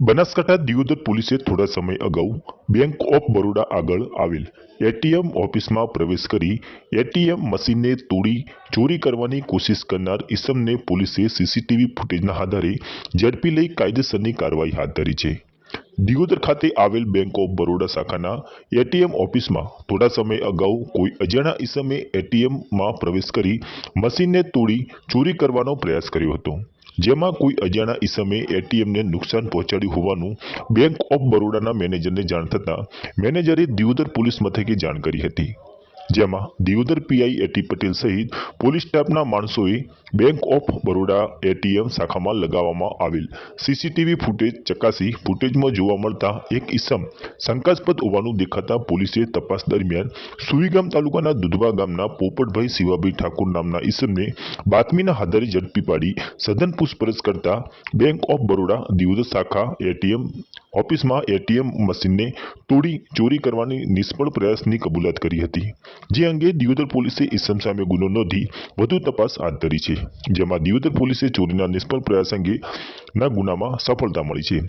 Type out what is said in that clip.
બનાસકાંઠા દિયોદર પોલીસે થોડા સમય અગાઉ બેંક ઓફ બરોડા આગળ આવેલ એટીએમ ઓફિસમાં પ્રવેશ કરી એટીએમ મશીનને તોડી ચોરી કરવાની કોશિશ કરનાર ઈસમને પોલીસે સીસીટીવી ફૂટેજના આધારે ઝડપી લઈ કાયદેસરની કાર્યવાહી હાથ ધરી છે. દિયોદર ખાતે આવેલ બેંક ઓફ બરોડા શાખાના એટીએમ ઓફિસમાં થોડા સમય અગાઉ કોઈ અજાણા ઈસમે એટીએમમાં પ્રવેશ કરી મશીનને તોડી ચોરી કરવાનો પ્રયાસ કર્યો હતો. જેમાં કોઈ અજાણા ઈસમે એટીએમને નુકસાન પહોંચાડ્યું હોવાનું બેંક ઓફ બરોડાના મેનેજરને જાણ થતાં મેનેજરે દિયોદર પોલીસ મથકે જાણ કરી હતી. જેમાં દિયોદર પીઆઈ એટી પટેલ સહિત પોલીસ સ્ટાફના માણસોએ બેંક ઓફ બરોડા એટીએમ શાખામાં લગાવવામાં આવેલ સીસીટીવી ફૂટેજ ચકાસી ફૂટેજમાં જોવા મળતા એક ઈસમ શંકાસ્પદ હોવાનું દેખાતા પોલીસે તપાસ દરમિયાન સુઈગામ તાલુકાના દુધવા ગામના પોપટભાઈ શિવાભાઈ ઠાકોર નામના ઈસમને બાતમીના આધારે ઝડપી પાડી સઘન પૂછપરછ કરતા બેંક ઓફ બરોડા દિયોદર શાખા એટીએમ ઓફિસમાં એટીએમ મશીનને તોડી ચોરી કરવાની નિષ્ફળ પ્રયાસની કબૂલાત કરી હતી. જે અંગે દિયોદર પોલીસે ઇસમ સામે ગુનો નોંધી વધુ તપાસ હાથ ધરી છે, જેમાં દિયોદર પોલીસે ચોરીના નિષ્ફળ પ્રયાસ અંગેના ગુનામાં સફળતા મળી છે.